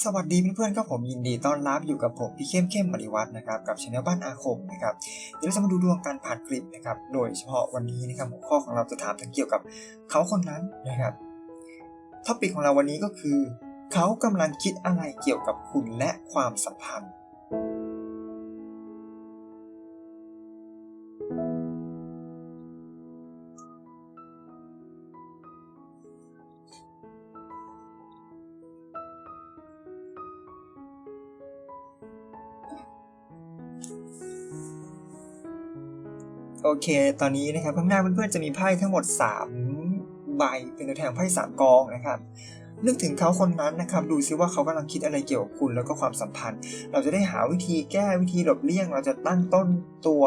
สวัสดีเพื่อนๆครับผมยินดีต้อนรับอยู่กับผมพี่เข้มเข้มมริวัฒน์นะครับกับช anel บ้านอาคมนะครับเดี๋ยวเราจะมาดูดวงการผ่านคลิปนะครับโดยเฉพาะวันนี้นะครับหัวข้อของเราจะถามถึงเกี่ยวกับเขาคนนั้นนะครับท็อปิกของเราวันนี้ก็คือ เขากำลังคิดอะไรเกี่ยวกับคุณและความสัมพันธ์ เค ตอนนี้นะครับข้างหน้าเพื่อนๆจะมีไพ่ทั้งหมด 3 ใบเป็นตัวแทนไพ่สามกองนะครับนึกถึงเขาคนนั้นนะครับดูซิว่าเขากำลังคิดอะไรเกี่ยวกับคุณแล้วก็ความสัมพันธ์ เราจะได้หาวิธีแก้วิธีหลบเลี่ยง เราจะตั้งต้นตัว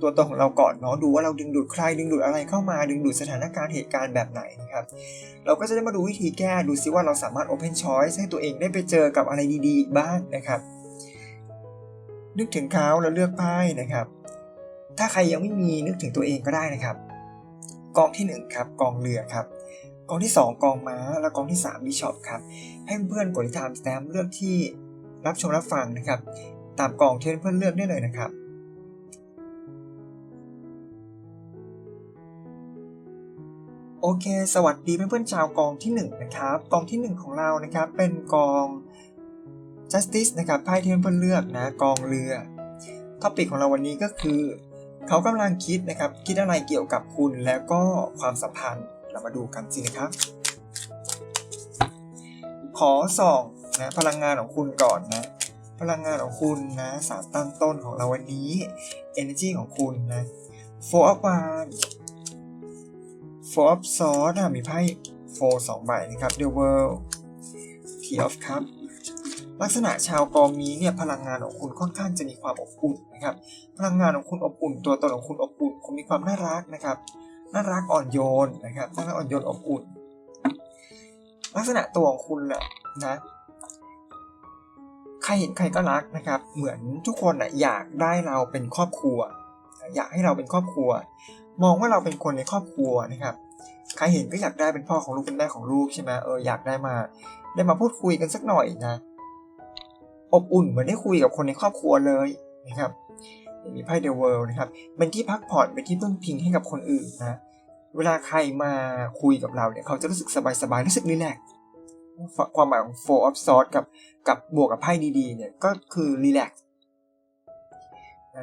ตัวตนของเราก่อนเนาะดูว่าเราดึงดูดใครดึงดูดอะไรเข้ามา ดึงดูดสถานการณ์เหตุการณ์แบบไหนนะครับเราก็จะได้มาดูวิธีแก้ดูซิว่าเราสามารถ Open Choice ให้ตัวเองได้ไปเจอกับอะไรดีๆ บ้างนะครับ นึกถึงเขาแล้วเลือกไพ่นะครับ ถ้าใครยังไม่มีนึกถึงตัวเองก็ได้นะครับ กองที่1ครับกองเรือครับกองที่ 2 กองม้า และกองที่3บิชอปครับให้เพื่อนกดติดตามสแตมเลือกที่รับชมรับฟังนะครับ ตามกองที่เพื่อนเลือกได้เลยนะครับโอเค สวัสดีเพื่อนๆชาวกองที่ 1 นะครับ กองที่ 1 ของเรานะครับ เป็นกอง justice นะครับไพ่ที่เพื่อนๆเลือกนะ กองเรือท็อปิกของเราวันนี้ก็คือ เขากำลังคิดนะครับ คิดอะไรเกี่ยวกับคุณแล้วก็ความสัมพันธ์เรามาดูกันสินะครับ ขอส่องนะพลังงานของคุณก่อนนะพลังงานของคุณนะสารตั้งต้นของเราวันนี้ energy ของคุณนะ four of wands four of swords อะมีไพ่ four สองใบนะครับ the world tea of cup ลักษณะชาวกองนี้เนี่ยพลังงานของคุณค่อนข้างจะมีความอบอุ่นนะครับ พลังงานของคุณอบอุ่น ตัวตนของคุณอบอุ่น คุณมีความน่ารักนะครับ น่ารักอ่อนโยนนะครับน่ารักอ่อนโยนอบอุ่น ลักษณะตัวของคุณแหละนะใครเห็นใครก็รักนะครับ เหมือนทุกคนอะอยากได้เราเป็นครอบครัว อยากให้เราเป็นครอบครัว มองว่าเราเป็นคนในครอบครัวนะครับ ใครเห็นก็อยากได้เป็นพ่อของลูกเป็นแม่ของลูกใช่ไหมเอออยากได้มา ได้มาพูดคุยกันสักหน่อยนะ อบอุ่นเหมือนได้คุยกับคนในครอบครัวเลยนะครับมีไพ่เดอะเวิลด์นะครับ เป็นที่พักผ่อนเป็นที่พึ่งพิงให้กับคนอื่นนะเวลาใครมาคุยกับเราเนี่ยเขาจะรู้สึกสบายๆรู้สึกรีแลกความหมายของ four of swords กับกับบวกกับไพ่ดีๆ เนี่ยก็คือรีแลกซ์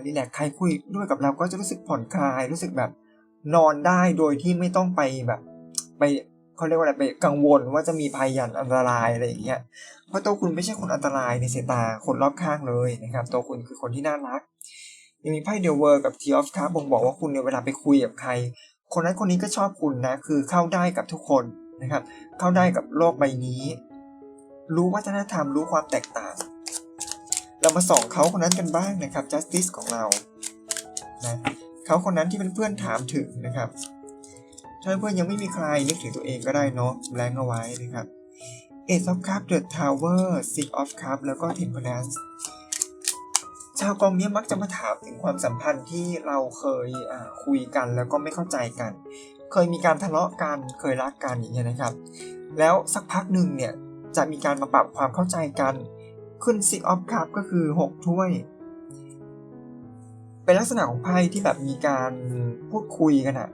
รีแลกซ์ใครคุยด้วยกับเราก็จะรู้สึกผ่อนคลายรู้สึกแบบนอนได้โดยที่ไม่ต้องไปแบบ ไป เขาเรียกว่าอะไรไปกังวลว่าจะมีภัยยันอันตรายอะไรอย่างเงี้ยเพราะตัวคุณไม่ใช่คนอันตรายในสายตาคนรอบข้างเลยนะครับ ตัวคุณคือคนที่น่ารัก ยังมีไพ่เดลเวอร์กับทีออฟคาบ่งบอกว่าคุณเนี่ยเวลาไปคุยกับใคร คนนั้นคนนี้ก็ชอบคุณนะ คือเข้าได้กับทุกคนนะครับ เข้าได้กับโลกใบนี้ รู้วัฒนธรรมรู้ความแตกต่าง เรามาส่องเขาคนนั้นกันบ้างนะครับ justice ของเรานะเขาคนนั้นที่เป็นเพื่อนถามถึงนะครับ ถ้าเพื่อนยังไม่มีใครนึกถึงตัวเองก็ได้เนาะแบงเอาไว้นะครับ Ace of Cups The Tower Six of Cups แล้วก็ Temperance ชาวกองนี้มักจะมาถามถึงความสัมพันธ์ที่เราเคยคุยกันแล้วก็ไม่เข้าใจกัน เคยมีการทะเลาะกันเคยรักกันอย่างเงี้ยนะครับ แล้วสักพักหนึ่งเนี่ยจะมีการมาปรับความเข้าใจกัน ขึ้น Six of Cups ก็คือ 6 ถ้วย เป็นลักษณะของไพ่ที่แบบมีการพูดคุยกันอะ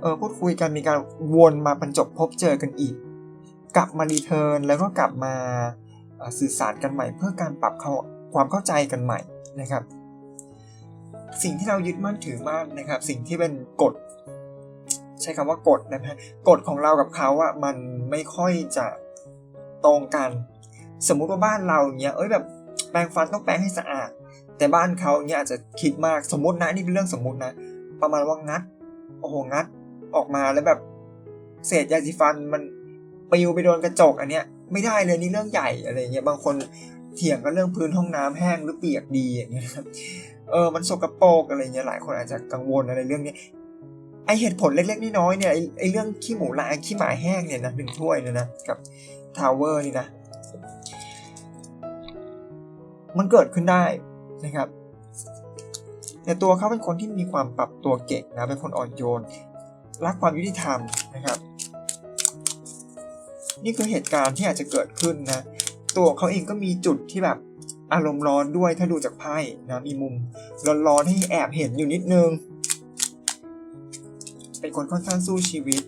เออพูดคุยกันมีการวนมาบรรจบพบเจอกันอีก กลับมารีเทิร์นแล้วก็กลับมาสื่อสารกันใหม่ เพื่อการปรับเข้าความเข้าใจกันใหม่นะครับ สิ่งที่เรายึดมั่นถือมั่นนะครับ สิ่งที่เป็นกฎ ใช้คำว่ากฎนะฮะกฎของเรากับเขาอะมันไม่ค่อยจะตรงกัน สมมุติว่าบ้านเราเนี้ยเอ้ยแบบแปรงฟันต้องแปรงให้สะอาด แต่บ้านเขาเนี้ยอาจจะคิดมากสมมตินะนี่เป็นเรื่องสมมตินะ ประมาณว่างัดโอ้โหงัด ออกมาแล้วแบบ เศษยาสีฟันมันปลิวไปโดนกระจกอันเนี้ย ไม่ได้เลยนี่เรื่องใหญ่อะไรเงี้ยบางคนเถียงกันเรื่องพื้นห้องน้ำแห้งหรือเปียกดีอย่างเงี้ยครับเออมันสกปรกอะไรเงี้ยหลายคนอาจจะกังวลอะไรเรื่องนี้ไอเหตุผลเล็กๆน้อยๆเนี่ยไอเรื่องขี้หมูลายขี้หมาแห้งเนี่ยนะหนึ่งถ้วยเนี่ยนะกับทาวเวอร์นี่นะมันเกิดขึ้นได้นะครับแต่ตัวเขาเป็นคนที่มีความปรับตัวเก่งนะเป็นคนอ่อนโยน รักความยุติธรรมนะครับ นี่คือเหตุการณ์ที่อาจจะเกิดขึ้นนะ ตัวเขาเองก็มีจุดที่แบบอารมณ์ร้อนด้วยถ้าดูจากไพ่นะมีมุมร้อนๆให้แอบเห็นอยู่นิดนึง เป็นคนค่อนข้างสู้ชีวิต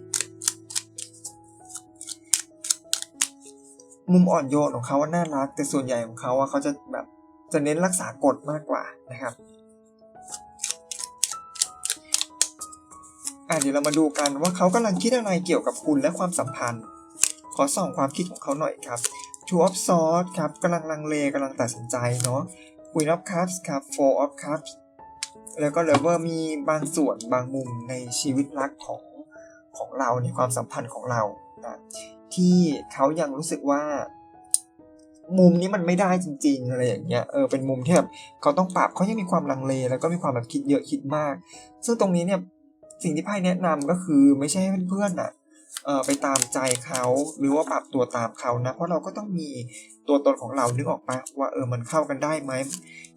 มุมอ่อนโยนของเขาว่าน่ารัก แต่ส่วนใหญ่ของเขาว่าเขาจะแบบจะเน้นรักษากฎมากกว่านะครับ อะเดี๋ยวเรามาดูกันว่าเขากำลังคิดอะไรเกี่ยวกับคุณและความสัมพันธ์ ขอส่องความคิดของเขาหน่อยครับ Two of Swords ครับกำลังลังเลกำลังตัดสินใจเนาะ Queen of Cups ครับ Four of Cups แล้วก็เลเวอร์มีบางส่วนบางมุมในชีวิตรักของของเราในความสัมพันธ์ของเรานะที่เขายังรู้สึกว่า มุมนี้มันไม่ได้จริง ๆ อะไรอย่างเงี้ยเออเป็นมุมที่แบบเขาต้องปรับเขายังมีความลังเล แล้วก็มีความแบบคิดเยอะคิดมาก ซึ่งตรงนี้เนี่ย สิ่งที่ไพ่แนะนำก็คือไม่ใช่ให้เพื่อนๆน่ะเออไปตามใจเขาหรือว่าปรับตัวตามเขานะ เพราะเราก็ต้องมีตัวตนของเรานึกออกปะว่าเออมันเข้ากันได้ไหม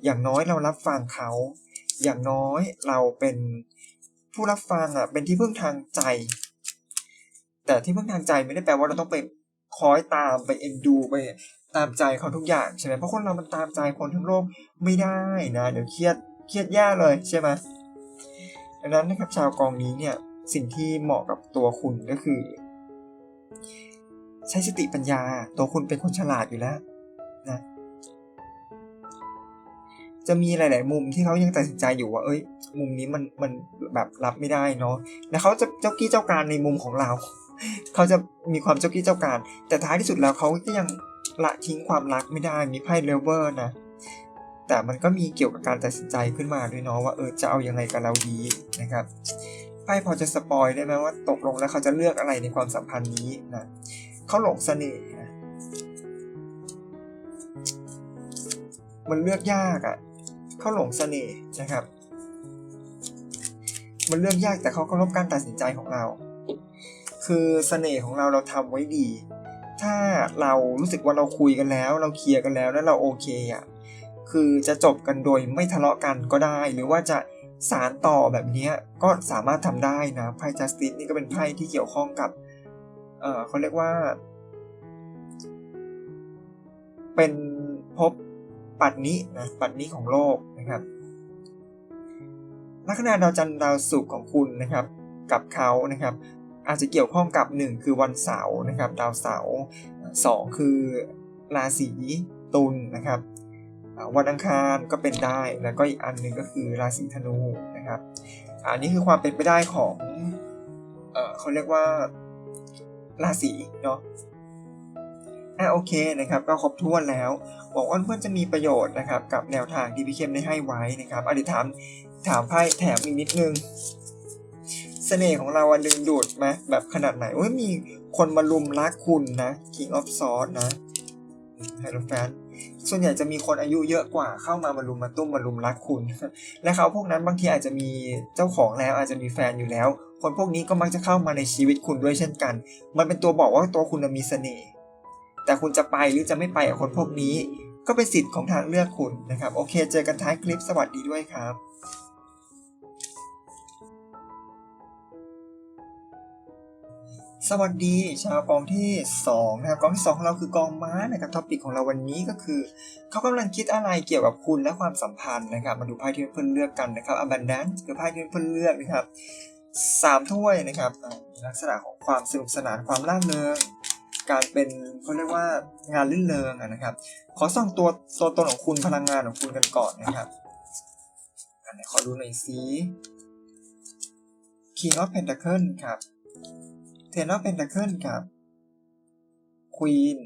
อย่างน้อยเรารับฟังเขา อย่างน้อยเราเป็นผู้รับฟังอะเป็นที่พึ่งทางใจ แต่ที่พึ่งทางใจไม่ได้แปลว่าเราต้องไปคอยตามไปเอ็นดูไปตามใจเขาทุกอย่างใช่ไหมเพราะคนเรามันตามใจคนทั้งโลกไม่ได้นะ เดี๋ยวเครียดเครียดแย่เลยใช่ไหม ดังนั้นนะครับชาวกองนี้เนี่ยสิ่งที่เหมาะกับตัวคุณก็คือ ใช้สติปัญญาตัวคุณเป็นคนฉลาดอยู่แล้วนะจะมีหลาย ๆ มุมที่เขายังตัดสินใจอยู่ว่าเอ้ย มุมนี้มันมันแบบรับไม่ได้เนาะแล้วเขาจะเจ้ากี้เจ้าการในมุมของเรา เขาจะมีความเจ้ากี้เจ้าการ แต่ท้ายที่สุดแล้วเขาก็ยังละทิ้งความรักไม่ได้มีไพ่เลเวอร์นะ แต่มันก็มีเกี่ยวกับการตัดสินใจขึ้นมาด้วยเนาะว่าเออจะเอาอยังไงกับเราดีนะครับไพ่พอจะสปอยได้ไหมว่าตกลงแล้วเขาจะเลือกอะไรในความสัมพันธ์นี้นะเขาหลงเสน่ห์นะมันเลือกยากอะ่ะเขาหลงเสน่ห์นะครับ มันเลือกยากแต่เขาก็รบการตัดสินใจของเรา คือเสน่ห์ของเราเราทำไว้ดี ถ้าเรารู้สึกว่าเราคุยกันแล้ว เราเคลียร์กันแล้วแล้วเราโอเคอะ่ะ คือจะจบกันโดยไม่ทะเลาะกันก็ได้ หรือว่าจะสารต่อแบบนี้ก็สามารถทำได้นะไพ่จัสติสนี่ก็เป็นไพ่ที่เกี่ยวข้องกับเออเขาเรียกว่า เป็นภพปัตนินะปัตนิของโลกนะครับลัคนาดาวจันทร์ดาวศุกร์ของคุณนะครับ กับเขานะครับ อาจจะเกี่ยวข้องกับ 1 คือวันเสาร์นะครับ ดาวเสาร์สองคือราศีตุลนะครับ วันอังคารก็เป็นได้ แล้วก็อีกอันหนึ่งก็คือราศีธนูนะครับ อันนี้คือความเป็นไปได้ของเออเขาเรียกว่าราศีเนาะอะโอเคนะครับก็ครบถ้วนแล้วบอกว่าเพื่อนจะมีประโยชน์นะครับกับแนวทางที่พี่เข้มได้ให้ไว้นะครับอดีถามถามไพ่แถมอีกนิดนึงเสน่ห์ของเราอะดึงดูดไหมแบบขนาดไหนโอ้ยมีคนมาลุมรักคุณนะ King of Swords นะไฮโลแฟน ส่วนใหญ่จะมีคนอายุเยอะกว่าเข้ามามารุมมาตุ้มมารุมรักคุณ และเขาพวกนั้นบางทีอาจจะมีเจ้าของแล้วอาจจะมีแฟนอยู่แล้ว คนพวกนี้ก็มักจะเข้ามาในชีวิตคุณด้วยเช่นกัน มันเป็นตัวบอกว่าตัวคุณมีเสน่ห์แต่คุณจะไปหรือจะไม่ไปกับคนพวกนี้ ก็เป็นสิทธิ์ของทางเลือกคุณนะครับ โอเค เจอกันท้ายคลิปสวัสดีด้วยครับ สวัสดีชาวกองที่2นะครับกองที่2ของเราคือกองม้านะครับท็อปิกของเราวันนี้ก็คือ เขากำลังคิดอะไรเกี่ยวกับคุณและความสัมพันธ์นะครับ มาดูไพ่ที่เพื่อนเลือกกันนะครับ abundance คือไพ่ที่เพื่อนเลือกนะครับสามถ้วยนะครับลักษณะของความสนุกสนานความร่าเริงการเป็นเขาเรียกว่างานลื่นเริงนะครับ ขอส่องตัวตัวตนของคุณพลังงานของคุณกันก่อนนะครับอันไหนขอดูหน่อยซิ King of Pentacle ครับ Ten of Pentacle ครับ Queen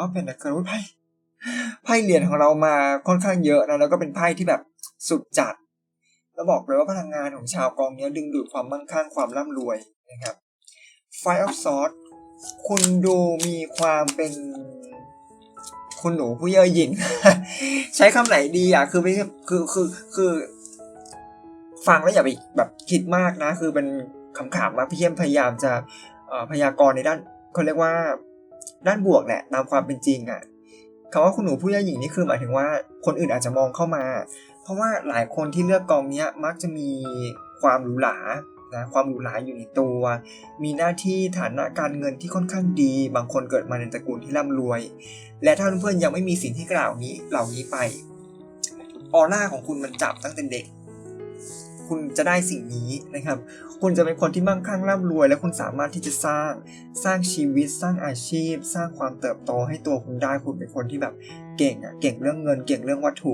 of Pentacle ไพ่ไพ่เหรียญของเรามาค่อนข้างเยอะนะแล้วก็เป็นไพ่ที่แบบสุดจัดแล้วบอกเลยว่าพลังงานของชาวกองนี้ดึงดูดความมั่งคั่งความร่ำรวยนะครับ Five of Swords คุณดูมีความเป็นคุณหนูผู้เย่อหยิ่งใช้คำไหนดีอะคือไม่คือคือคือ ฟังแล้วอย่าไปแบบคิดมากนะ คือเป็นคำขำว่าพี่เยี่ยมพยายามจะ พยากรณ์ในด้านเขาเรียกว่าด้านบวกแหละตามความเป็นจริงอะคำว่าคุณหนูผู้ยหยิ่งนี่คือหมายถึงว่าคนอื่นอาจจะมองเข้ามา เพราะว่าหลายคนที่เลือกกองเนี้ยมักจะมีความหรูหรานะความหรูหราอยู่ในตัว มีหน้าที่ฐานะการเงินที่ค่อนข้างดี บางคนเกิดมาในตระกูลที่ร่ำรวย และถ้าเพื่อนๆยังไม่มีสิ่งที่กล่าวนี้เหล่านี้ไป ออร่าของคุณมันจับตั้งแต่เด็ก คุณจะได้สิ่งนี้นะครับ คุณจะเป็นคนที่มั่งคั่งร่ำรวย และคุณสามารถที่จะสร้างสร้างชีวิต สร้างอาชีพ สร้างความเติบโตให้ตัวคุณได้คุณเป็นคนที่แบบเก่งอะเก่งเรื่องเงิน เก่งเรื่องวัตถุ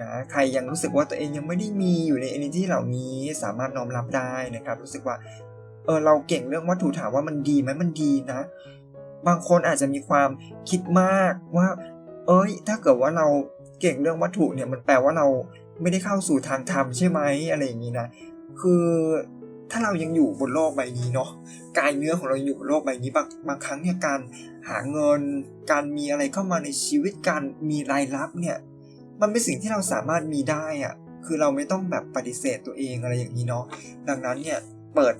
นะใครยังรู้สึกว่าตัวเองยังไม่ได้มีอยู่ใน energy เหล่านี้สามารถน้อมรับได้นะครับ รู้สึกว่าเออเราเก่งเรื่องวัตถุถามว่ามันดีไหมมันดีนะ บางคนอาจจะมีความคิดมากว่า เอ้ย ถ้าเกิดว่าเราเก่งเรื่องวัตถุเนี่ยมันแปลว่าเรา ไม่ได้เข้าสู่ทางธรรมใช่ไหมอะไรอย่างนี้นะคือถ้าเรายังอยู่บนโลกใบนี้เนาะกายเนื้อของเราอยู่บนโลกใบนี้บางบางครั้งเนี่ยการหาเงิน การมีอะไรเข้ามาในชีวิตการมีรายรับเนี่ย มันเป็นสิ่งที่เราสามารถมีได้อะคือเราไม่ต้องแบบปฏิเสธตัวเองอะไรอย่างนี้เนาะดังนั้นเนี่ยเปิด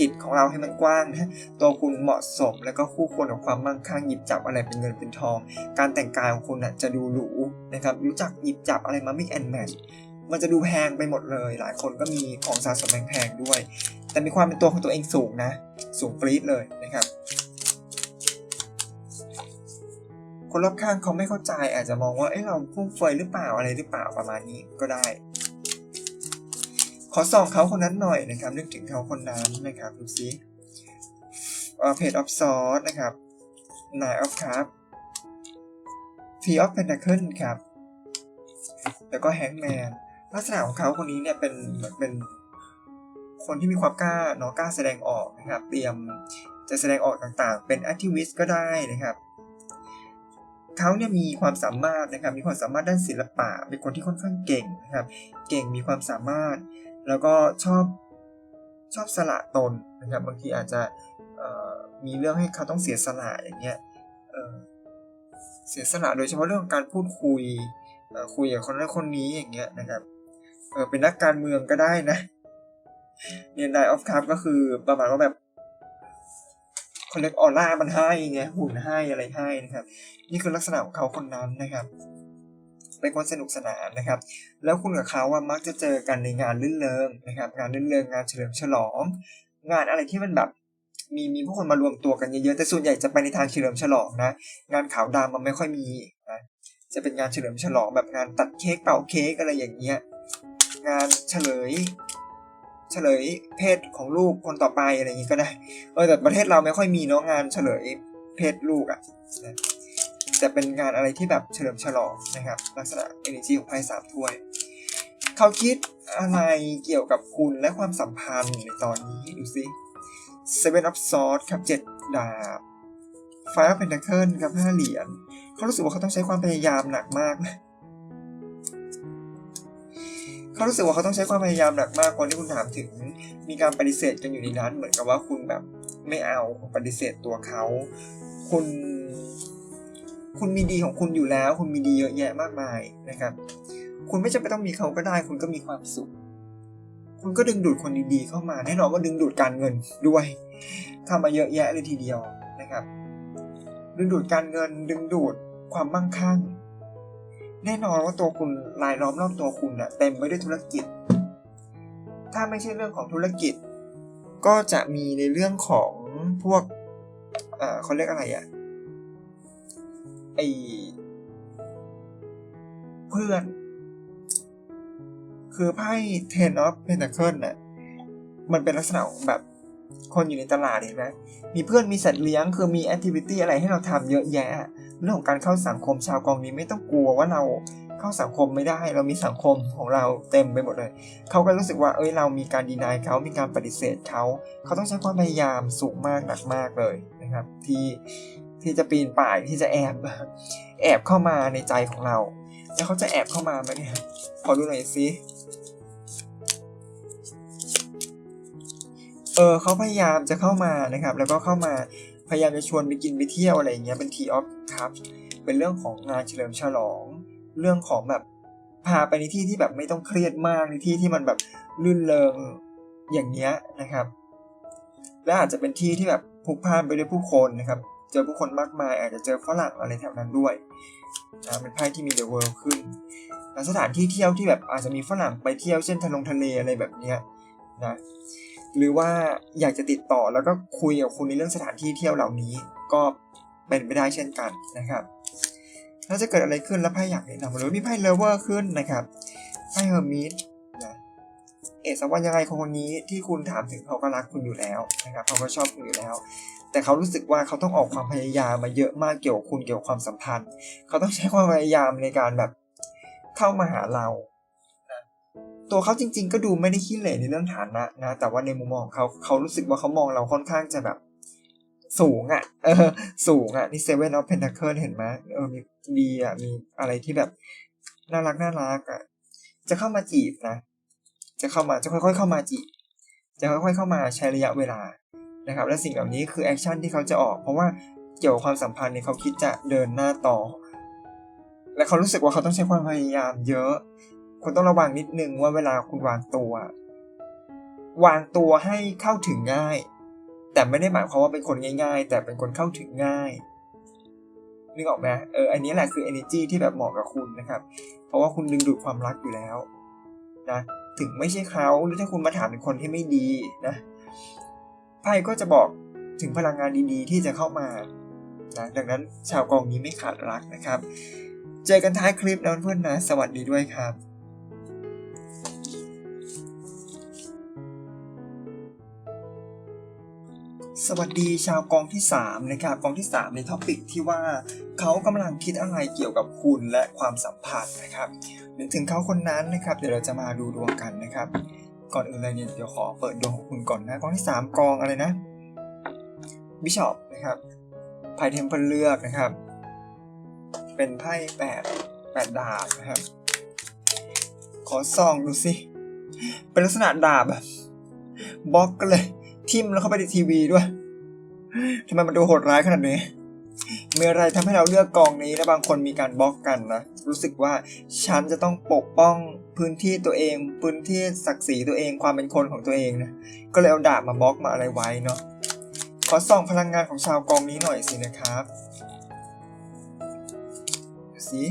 จิตของเราให้มันกว้างนะตัวคุณเหมาะสมแล้วก็คู่ควรกับความมั่งคั่งหยิบจับอะไรเป็นเงินเป็นทอง การแต่งกายของคุณน่ะจะดูหรูนะครับรู้จักหยิบจับอะไรมา mix and match มันจะดูแพงไปหมดเลย หลายคนก็มีของสะสมแพงๆด้วย แต่มีความเป็นตัวของตัวเองสูงนะ สูงปรี๊ดเลยนะครับ คนรอบข้างเขาไม่เข้าใจอาจจะมองว่า เอ้เราฟุ่มเฟือยหรือเปล่าอะไรหรือเปล่าประมาณนี้ก็ได้ ขอส่องเขาคนนั้นหน่อยนะครับ นึกถึงเขาคนนั้นนะครับดูซิเพจออฟซอสนะครับ Nine of Cups Three of Pentacles ครับ แล้วก็แฮงแมนลักษณะของเขาคนนี้เนี่ยเป็นเหมือนเป็นคนที่มีความกล้าเนาะกล้าแสดงออกนะครับ เตรียมจะแสดงออกต่างๆ เป็นแอคทิวิสต์ก็ได้นะครับเขาเนี่ยมีความสามารถนะครับ มีความสามารถด้านศิลปะ เป็นคนที่ค่อนข้างเก่งนะครับ เก่งมีความสามารถ แล้วก็ชอบชอบสละตนนะครับบางทีอาจจะมีเรื่องให้เขาต้องเสียสละอย่างเงี้ยเสียสละโดยเฉพาะเรื่องการพูดคุยคุยกับคนนั้นคนนี้อย่างเงี้ยนะครับเเป็นนักการเมืองก็ได้นะเนี่ยนายออฟคัพก็คือประมาณว่าแบบเขาเรียกออร่ามันให้ไงหุ่นให้อะไรให้นะครับ นี่คือลักษณะของเขาคนนั้นนะครับ เป็นคนสนุกสนานนะครับ แล้วคุณกับเขาว่ามักจะเจอกันในงานลื่นเริงนะครับ งานลื่นเริงงานเฉลิมฉลอง งานอะไรที่มันแบบมีมีผู้คนมารวมตัวกันเยอะๆแต่ส่วนใหญ่จะไปในทางเฉลิมฉลองนะงานขาวดำมันไม่ค่อยมีนะจะเป็นงานเฉลิมฉลองแบบงานตัดเค้กเป่าเค้กอะไรอย่างเงี้ยงานเฉลย เฉลยเพศของลูกคนต่อไปอะไรอย่างงี้ก็ได้เออแต่ประเทศเราไม่ค่อยมีเนาะงานเฉลยเพศลูกอะ่ะ แต่เป็นงานอะไรที่แบบเฉลิมฉลองนะครับลักษณะ energy ของไพ่สามถ้วย เขาคิดอะไรเกี่ยวกับคุณและความสัมพันธ์ในตอนนี้ดูสิ Seven of Swords ครับเจ็ดดาบ Five of Pentacles ครับห้าเหรียญเขารู้สึกว่าเขาต้องใช้ความพยายามหนักมากเขารู้สึกว่าเขาต้องใช้ความพยายามหนักมากคนที่คุณถามถึง มีการปฏิเสธกันอยู่ในนั้นเหมือนกับว่าคุณแบบไม่เอาปฏิเสธตัวเขา คุณ คุณมีดีของคุณอยู่แล้ว คุณมีดีเยอะแยะมากมายนะครับ คุณไม่จำเป็นต้องมีเขาก็ได้ คุณก็มีความสุข คุณก็ดึงดูดคนดีๆเข้ามาแน่นอนว่าดึงดูดการเงินด้วยทำมาเยอะแยะเลยทีเดียวนะครับ ดึงดูดการเงิน ดึงดูดความมั่งคั่ง แน่นอนว่าตัวคุณรายล้อมรอบตัวคุณนะเต็มไปด้วยธุรกิจ ถ้าไม่ใช่เรื่องของธุรกิจ ก็จะมีในเรื่องของพวกอ่อเขาเรียกอะไรอะ่ะ ไอเพื่อน คือไพ่ Ten of Pentacles น่ะมันเป็นลักษณะแบบคนอยู่ในตลาดเห็นไหมมีเพื่อนมีสัตว์เลี้ยง คือมีแอคทิวิตี้อะไรให้เราทำเยอะแยะ เรื่องของการเข้าสังคมชาวกองนี้ไม่ต้องกลัวว่าเราเข้าสังคมไม่ได้ เรามีสังคมของเราเต็มไปหมดเลย เขาก็รู้สึกว่า เอ้ย เรามีการดีนายเขา มีการปฏิเสธเขา เขาต้องใช้ความพยายามสูงมากหนักมากเลยนะครับ ที่ ที่จะปีนป่ายที่จะแอบ แอบเข้ามาในใจของเรา แล้วเขาจะแอบเข้ามาไหมเนี่ยขอดูหน่อยสิเออเขาพยายามจะเข้ามานะครับ แล้วก็เข้ามาพยายามจะชวนไปกินไปเที่ยวอะไรอย่างเงี้ยเป็นทีออฟครับเป็นเรื่องของงานเฉลิมฉลอง เรื่องของแบบพาไปในที่ที่แบบไม่ต้องเครียดมากในที่ที่มันแบบลื่นเลงอย่างเงี้ยนะครับ และอาจจะเป็นที่ที่แบบพลุกพล่านไปด้วยผู้คนนะครับ เจอผู้คนมากมาย อาจจะเจอฝรั่งอะไรแถวนั้นด้วยเป็นไพ่ที่มีเดอะเวิลด์ขึ้นสถานที่เที่ยวที่แบบอาจจะมีฝรั่งไปเที่ยวเช่นทะลงทะเลอะไรแบบเนี้ยนะหรือว่าอยากจะติดต่อแล้วก็คุยกับคุณในเรื่องสถานที่เที่ยวเหล่านี้ก็เป็นไปได้เช่นกันนะครับถ้าจะเกิดอะไรขึ้นแล้วไพ่อยากแนะนำหรือมีไพ่เลเวอร์ขึ้นนะครับไพ่เฮอร์มิสนะเอสักวันยังไงคนคนนี้ที่คุณถามถึงเขาก็รักคุณอยู่แล้วนะครับเขาก็ชอบคุณอยู่แล้ว แต่เขารู้สึกว่าเขาต้องออกความพยายามมาเยอะมากเกี่ยวกับคุณเกี่ยวกับความสัมพันธ์ เขาต้องใช้ความพยายามในการแบบเข้ามาหาเรา ตัวเขาจริง ๆ ก็ดูไม่ได้ขี้เหร่ในเรื่องฐานะนะ แต่ว่าในมุมมองของเขาเขารู้สึกว่าเขามองเราค่อนข้างจะแบบสูงอะ่ะ เออ สูงอะ่ะ นี่เซเว่นออฟเพนทาเคิลเห็นไหมเออ มีดีอะ มีอะไรที่แบบ น่ารักน่ารักอะ จะเข้ามาจีบนะ จะเข้ามา จะค่อย ๆ เข้ามาจีบ จะค่อย ๆ เข้ามาใช้ระยะเวลา นะครับและสิ่งเหล่านี้คือแอคชั่นที่เขาจะออกเพราะว่าเกี่ยวกับความสัมพันธ์เนี่ยเขาคิดจะเดินหน้าต่อ และเขารู้สึกว่าเขาต้องใช้ความพยายามเยอะคุณต้องระวังนิดนึงว่าเวลาคุณวางตัว วางตัวให้เข้าถึงง่าย แต่ไม่ได้หมายความว่าเป็นคนง่าย ๆ แต่เป็นคนเข้าถึงง่ายนึกออกไหมเอออันนี้แหละคือ energy ที่แบบเหมาะกับคุณนะครับ เพราะว่าคุณดึงดูดความรักอยู่แล้วนะถึงไม่ใช่เขาหรือถ้าคุณมาถามถึงคนที่ไม่ดีนะ ไพ่ก็จะบอกถึงพลังงานดีๆ ที่จะเข้ามานะดังนั้นชาวกองนี้ไม่ขาดรักนะครับ เจอกันท้ายคลิปนะเพื่อนนะ สวัสดีด้วยครับสวัสดีชาวกองที่ 3 นะครับ กองที่ 3 ในท็อปิกที่ว่าเขากำลังคิดอะไรเกี่ยวกับคุณและความสัมพันธ์นะครับนึกถึงเขาคนนั้นนะครับ เดี๋ยวเราจะมาดูดวงกันนะครับ ก่อนอื่นเลยเนี่ยเดี๋ยวขอเปิดดวงของคุณก่อนนะกองที่ 3 กองอะไรนะบิชอปนะครับไพ่เทมเพลเลือกนะครับ เป็นไพ่แปดแปดดาบนะครับ ขอส่องดูสิ เป็นลักษณะดาบอะบล็อกกันเลย ทิมแล้วเข้าไปในทีวีด้วยทำไมมันดูโหดร้ายขนาดนี้ มีอะไรทำให้เราเลือกกองนี้และบางคนมีการบล็อกกันนะ รู้สึกว่าฉันจะต้องปกป้องพื้นที่ตัวเอง พื้นที่ศักดิ์ศรีตัวเองความเป็นคนของตัวเองนะ ก็เลยเอาดาบมาบล็อกมาอะไรไว้เนาะ ขอส่องพลังงานของชาวกองนี้หน่อยสินะครับดูสิ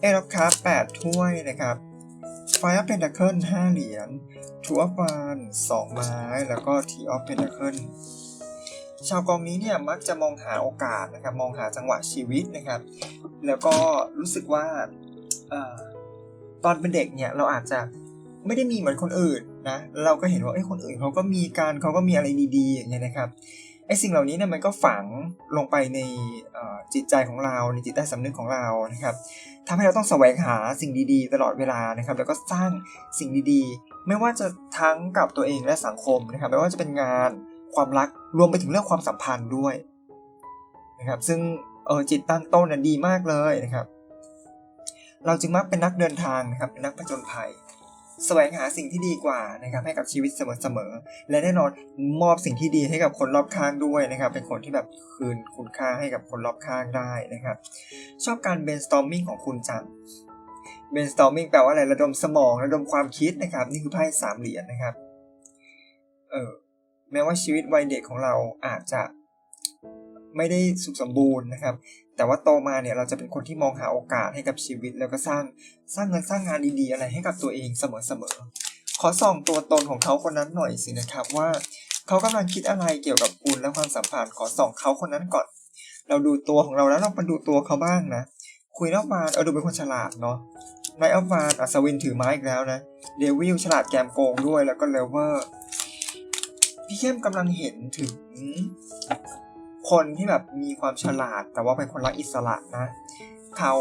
เอรับคร์แปดถ้วยนะครับไฟอัพเพนทาเคิลห้าเหรียญทูอัพวานสองไม้ แล้วก็ทีออฟเพนทาเคิล ชาวกองนี้เนี่ยมักจะมองหาโอกาสนะครับมองหาจังหวะชีวิตนะครับ แล้วก็รู้สึกว่าออตอนเป็นเด็กเนี่ยเราอาจจะไม่ได้มีเหมือนคนอื่นนะเราก็เห็นว่าไอ้คนอื่นเขาก็มีการเขาก็มีอะไรดีๆอย่างเงี้ยนะครับไอ้สิ่งเหล่านี้เนี่ยมันก็ฝังลงไปในจิตใจของเราในจิตใต้สำนึกของเรานะครับทำให้เราต้องแสวงหาสิ่งดีๆ ตลอดเวลานะครับ แล้วก็สร้างสิ่งดีๆ ไม่ว่าจะทั้งกับตัวเองและสังคมนะครับ ไม่ว่าจะเป็นงาน ความรักรวมไปถึงเรื่องความสัมพันธ์ด้วยนะครับซึ่งเออจิตตั้งต้นน่ะดีมากเลยนะครับ เราจึงมักเป็นนักเดินทางนะครับเป็นนักผจญภัยแสวงหาสิ่งที่ดีกว่านะครับให้กับชีวิตเสมอๆ และแน่นอนมอบสิ่งที่ดีให้กับคนรอบข้างด้วยนะครับ เป็นคนที่แบบคืนคุณค่าให้กับคนรอบข้างได้นะครับ ชอบการ brainstorming ของคุณจัง brainstorming แปลว่าอะไรระดมสมองระดมความคิดนะครับ นี่คือไพ่สามเหรียญนะครับ เออ แม้ว่าชีวิตวัยเด็กของเราอาจจะไม่ได้สุขสมบูรณ์นะครับ แต่ว่าโตมาเนี่ยเราจะเป็นคนที่มองหาโอกาสให้กับชีวิต แล้วก็สร้างสร้างเงินสร้างงานดีๆอะไรให้กับตัวเองเสมอๆ ขอส่องตัวตนของเขาคนนั้นหน่อยสินะครับว่าเขากำลังคิดอะไรเกี่ยวกับคุณและความสัมพันธ์ขอส่องเขาคนนั้นก่อน เราดูตัวของเราแล้วเรามาดูตัวเขาบ้างนะ คุยนอกบานเออดูเป็นคนฉลาดเนาะนายอัลวานอัศวินถือไม้อีกแล้วนะ เดวิลฉลาดแกมโกงด้วยแล้วก็เลเวอร์ พี่เข้มกำลังเห็นถึงคนที่แบบมีความฉลาด แต่ว่าเป็นคนรักอิสระนะ เขา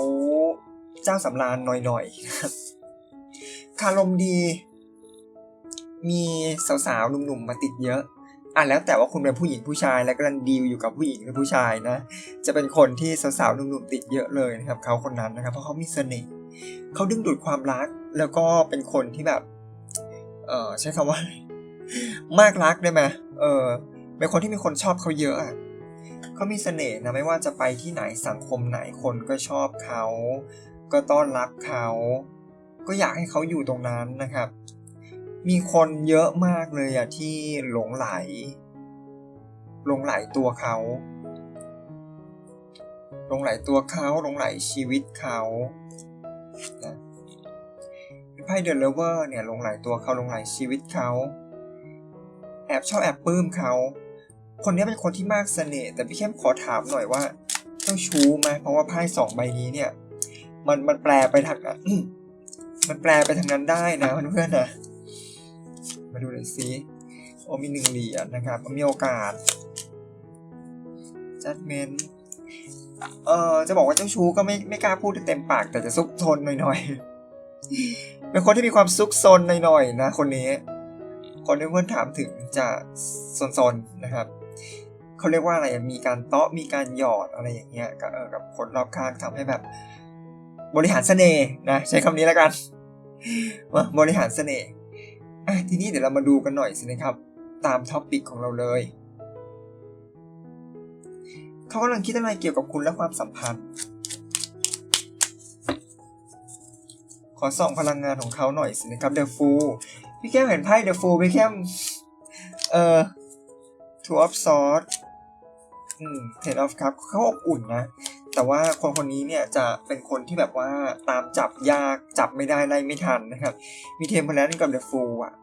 เจ้าสำราญหน่อยๆคารมดี มีสาวๆหนุ่มๆมาติดเยอะอะแล้วแต่ว่าคุณเป็นผู้หญิงผู้ชายและกำลังดีลอยู่กับผู้หญิงหรือผู้ชายนะ จะเป็นคนที่สาวๆหนุ่มๆติดเยอะเลยนะครับเขาคนนั้นนะครับ เพราะเขามีเสน่ห์เขาดึงดูดความรัก แล้วก็เป็นคนที่แบบ เออใช้คำว่า มากรักได้ไหมเออเป็นคนที่มีคนชอบเขาเยอะอะเขามีเสน่ห์นะไม่ว่าจะไปที่ไหนสังคมไหนคนก็ชอบเขา ก็ต้อนรับเขา ก็อยากให้เขาอยู่ตรงนั้นนะครับ มีคนเยอะมากเลยอะที่หลงไหลหลงไหลตัวเขาหลงไหลตัวเขาหลงไหลชีวิตเขาไพ่พ่เดลเลเวอร์เนี่ยหลงไหลตัวเขาหลงไหลชีวิตเขา อบชอบแอบปลื้มเขาคนนี้เป็นคนที่มากเสน่ห์แต่พี่เข้มขอถามหน่อยว่าเจ้าชู้ไหมเพราะว่าไพ่สองใบนี้เนี่ย มันมันแปลไปทางนั้นมันแปลไปทางนั้นได้นะเพื่อนๆนะมาดูเลยสิโอ้มีหนึ่งเหรียญนะครับมีโอกาส judgment เออจะบอกว่าเจ้าชู้ก็ไม่ไม่กล้าพูดเต็มปาก แต่จะซุกซนหน่อยๆเป็นคนที่มีความซุกซนหน่อยๆนะ คนนี้ คนที่เพื่อนถามถึงจะซนๆนะครับเขาเรียกว่าอะไรมีการเตาะมีการหยอดอะไรอย่างเงี้ยกับเออกับคนรอบข้างทำให้แบบ บริหารเสน่ห์นะใช้คำนี้แล้วกันว่าบริหารเสน่ห์ทีนี้เดี๋ยวเรามาดูกันหน่อยสินะครับ ตามท็อปปิกของเราเลยเขากำลังคิดอะไรเกี่ยวกับคุณและความสัมพันธ์ ขอส่องพลังงานของเขาหน่อยสินะครับ The Fool พี่แก้มเห็นไพ่ The Fool พี่แก้มเอ่อ Two of Swords อืม Ten of Cups เขาอบอุ่นนะ แต่ว่าคนคนนี้เนี่ยจะเป็นคนที่แบบว่าตามจับยากจับไม่ได้ไล่ไม่ทันนะครับ มีเทมเพลนกับ The Fool อะ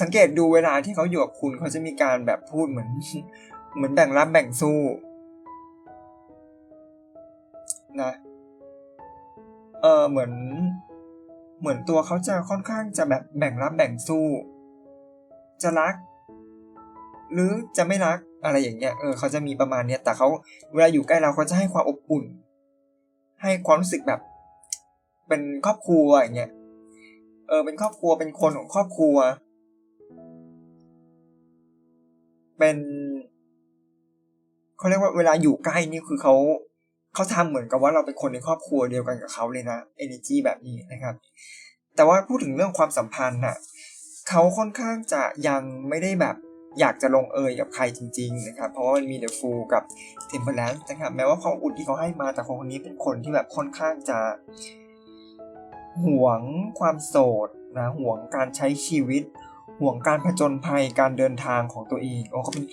สังเกตดูเวลาที่เขาอยู่กับคุณเขาจะมีการแบบพูดเหมือน เหมือนแบ่งรับแบ่งสู้นะ เออเหมือน เหมือนตัวเขาจะค่อนข้างจะแบบแบ่งรับแบ่งสู้ จะรัก หรือจะไม่รักอะไรอย่างเงี้ยเออเขาจะมีประมาณเนี้ยแต่เขาเวลาอยู่ใกล้เราเขาจะให้ความอบอุ่น ให้ความรู้สึกแบบ เป็นครอบครัวอย่างเงี้ยเออเป็นครอบครัวเป็นคนของครอบครัว เป็นเขาเรียกว่าเวลาอยู่ใกล้นี่คือเขา เขาทำเหมือนกับว่าเราเป็นคนในครอบครัวเดียวกันกับเขาเลยนะ energy แบบนี้นะครับ แต่ว่าพูดถึงเรื่องความสัมพันธ์น่ะเขาค่อนข้างจะยังไม่ได้แบบอยากจะลงเอยกับใครจริง ๆ นะครับ เพราะว่ามันมี The Fool กับ Temperance นะครับ แม้ว่าความอุ่นที่เขาให้มา แต่คนคนนี้เป็นคนที่แบบค่อนข้างจะหวงความโสดนะหวงการใช้ชีวิต ห่วงการผจญภัยการเดินทางของตัวเองโอ้เขาเป็น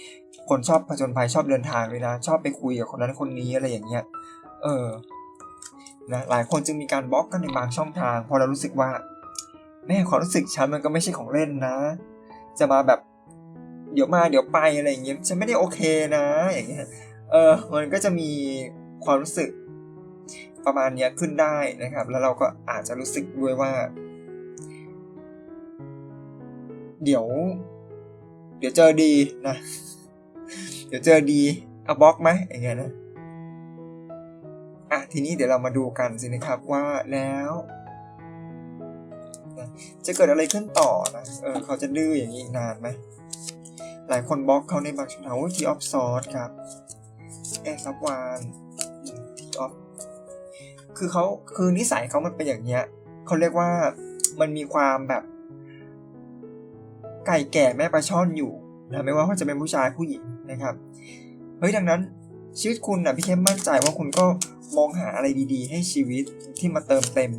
คนชอบผจญภัยชอบเดินทางเลยนะ ชอบไปคุยกับคนนั้นคนนี้อะไรอย่างเงี้ย เออนะหลายคนจึงมีการบล็อกกันในบางช่องทางเพราะเรารู้สึกว่า แม่ความรู้สึกฉันมันก็ไม่ใช่ของเล่นนะ จะมาแบบเดี๋ยวมาเดี๋ยวไปอะไรอย่างเงี้ยฉันไม่ได้โอเคนะ อย่างเงี้ยเออมันก็จะมีความรู้สึกประมาณนี้ขึ้นได้นะครับ แล้วเราก็อาจจะรู้สึกด้วยว่า เดี๋ยว เดี๋ยวเจอดีนะ เดี๋ยวเจอดีเอาบล็อกไหมอย่างเงี้ยนะ อะทีนี้เดี๋ยวเรามาดูกันสินะครับว่าแล้วนะจะเกิดอะไรขึ้นต่อนะเออเขาจะดื้ออย่างนี้นานไหมหลายคนบล็อกเขาในบางช่วงโอ้ทีออฟซอสครับเอซับวานทีออฟคือเขาคือนิสัยเขามันเป็นอย่างเงี้ยเขาเรียกว่ามันมีความแบบ ไก่แก่แม่ปลาช่อนอยู่นะไม่ว่าเขาจะเป็นผู้ชายผู้หญิงนะครับ เฮ้ยดังนั้น ชีวิตคุณนะพี่เข้มมั่นใจว่าคุณก็มองหาอะไรดีๆ ให้ชีวิตที่มาเติมเต็ม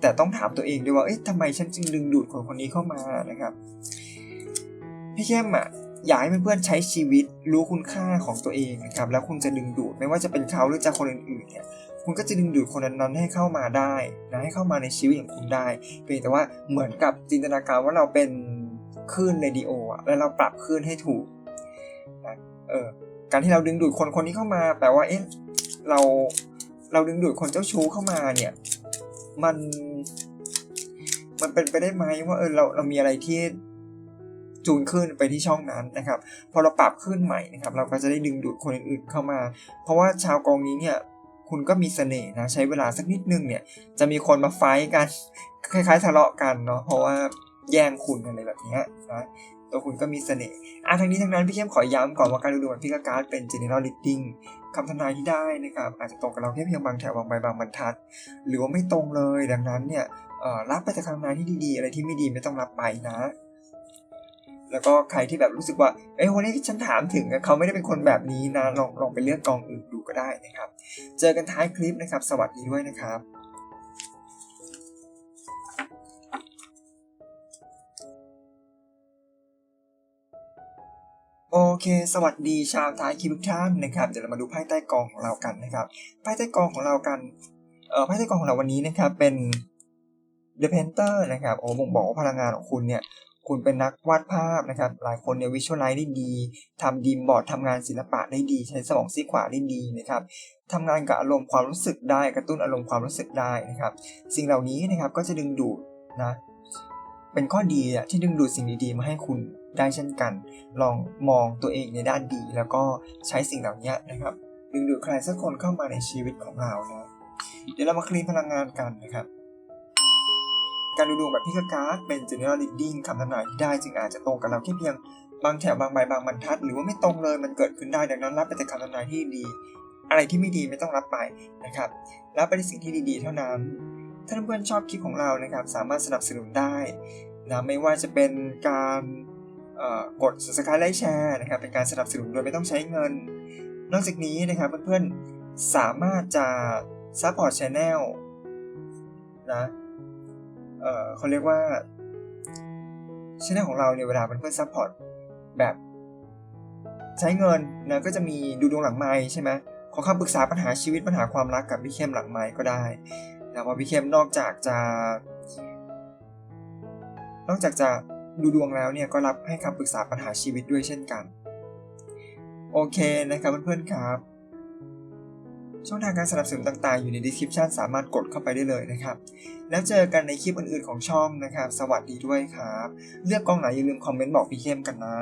แต่ต้องถามตัวเองด้วยว่าเอ๊ะทำไมฉันจึงดึงดูดคนคนนี้เข้ามานะครับ พี่เข้มอะอยากให้เพื่อนๆใช้ชีวิตรู้คุณค่าของตัวเองนะครับ แล้วคุณจะดึงดูดไม่ว่าจะเป็นเขาหรือจะคนอื่นๆเนี่ยคุณก็จะดึงดูดคนนั้นๆให้เข้ามาได้นะให้เข้ามาในชีวิตของคุณได้เพียงแต่ว่าเหมือนกับจินตนาการว่าเราเป็นคลื่นเรดิโออะแล้วเราปรับคลื่นให้ถูกนะเออ การที่เราดึงดูดคนคนนี้เข้ามา แปลว่าเอ๊ะเราเราดึงดูดคนเจ้าชู้เข้ามาเนี่ย มัน มันเป็นไปได้ไหมว่าเออเราเรามีอะไรที่จูนขึ้นไปที่ช่องนั้นนะครับ พอเราปรับขึ้นใหม่นะครับ เราก็จะได้ดึงดูดคนอื่นๆเข้ามา เพราะว่าชาวกองนี้เนี่ยคุณก็มีเสน่ห์นะใช้เวลาสักนิดนึงเนี่ย จะมีคนมาไฟกัน คล้ายๆทะเลาะกันเนาะเพราะว่าแย่งคุณอะไรแบบนี้นะ ตัวคุณก็มีเสน่ห์อะทั้งนี้ทั้งนั้นพี่เข้มขอย้ำก่อนว่าการดูดวงพิกาการ์ดเป็น general reading คำทำนายที่ได้นะครับอาจจะตรงกับเราแค่เพียงบางแถวบางใบบางบรรทัด หรือว่าไม่ตรงเลยดังนั้นเนี่ยรับไปแต่คำทำนายที่ดีๆ อะไรที่ไม่ดีไม่ต้องรับไปนะ แล้วก็ใครที่แบบรู้สึกว่าเอ้ยวันนี้ฉันถามถึงเขาไม่ได้เป็นคนแบบนี้นะลองลองไปเลือกกองอื่นดูก็ได้นะครับ เจอกันท้ายคลิปนะครับ สวัสดีด้วยนะครับ เค สวัสดีชาวท้ายคลิปทุกท่านนะครับ เดี๋ยวเรามาดูไพ่ใต้กองของเรากันนะครับไพ่ใต้กองของเรากันเอ่อไพ่ใต้กองของเราวันนี้นะครับเป็น The Painter นะครับโอ้บ่งบอกว่าพลังงานของคุณเนี่ยคุณเป็นนักวาดภาพนะครับ หลายคนเนี่ยวิชวลไลซ์ได้ดีทำดีมบอร์ดทำงานศิลปะได้ดี ใช้สมองซีกขวาได้ดีนะครับทำงานกับอารมณ์ความรู้สึกได้ กระตุ้นอารมณ์ความรู้สึกได้นะครับ สิ่งเหล่านี้นะครับก็จะดึงดูดนะ เป็นข้อดีอะที่ดึงดูดสิ่งดีๆ มาให้คุณได้เช่นกัน ลองมองตัวเองในด้านดี แล้วก็ใช้สิ่งเหล่านี้นะครับ ดึงดูดใครสักคนเข้ามาในชีวิตของเรานะเดี๋ยวเรามาคลีนพลังงานกันนะครับการดูดวงแบบพิกการ์ดเป็น general reading คำทำนายที่ได้จึงอาจจะตรงกับเราแค่เพียง บางแถวบางใบบางบรรทัด หรือว่าไม่ตรงเลยมันเกิดขึ้นได้ดังนั้นรับไปแต่คำทำนายที่ดี อะไรที่ไม่ดีไม่ต้องรับไปนะครับรับไปในสิ่งที่ดีๆ เท่านั้น ถ้าเพื่อนชอบคลิปของเรานะครับ สามารถสนับสนุนได้นะไม่ว่าจะเป็นการกด subscribe และแชร์นะครับ เป็นการสนับสนุนโดยไม่ต้องใช้เงิน นอกจากนี้นะครับเพื่อนๆสามารถจะ support channel นะเอ่อเขาเรียกว่าช anel ของเราเนี่ยเวลาเพื่อนๆ support แบบใช้เงินนะก็จะมีดูดวงหลังไม้ใช่ไหมขอคำปรึกษาปัญหาชีวิตปัญหาความรักกับพี่เข้มหลังไม้ก็ได้ นะเพราพี่เข้มนอกจากจะ นอกจากจะดูดวงแล้วเนี่ยก็รับให้คำปรึกษาปัญหาชีวิตด้วยเช่นกัน โอเคนะครับเพื่อนๆครับช่องทางการสนับสนุนต่างๆ อยู่ใน description สามารถกดเข้าไปได้เลยนะครับ แล้วเจอกันในคลิปอื่นๆของช่องนะครับ สวัสดีด้วยครับ เลือกกองไหนอย่าลืมคอมเมนต์บอกพี่เข้มกันนะ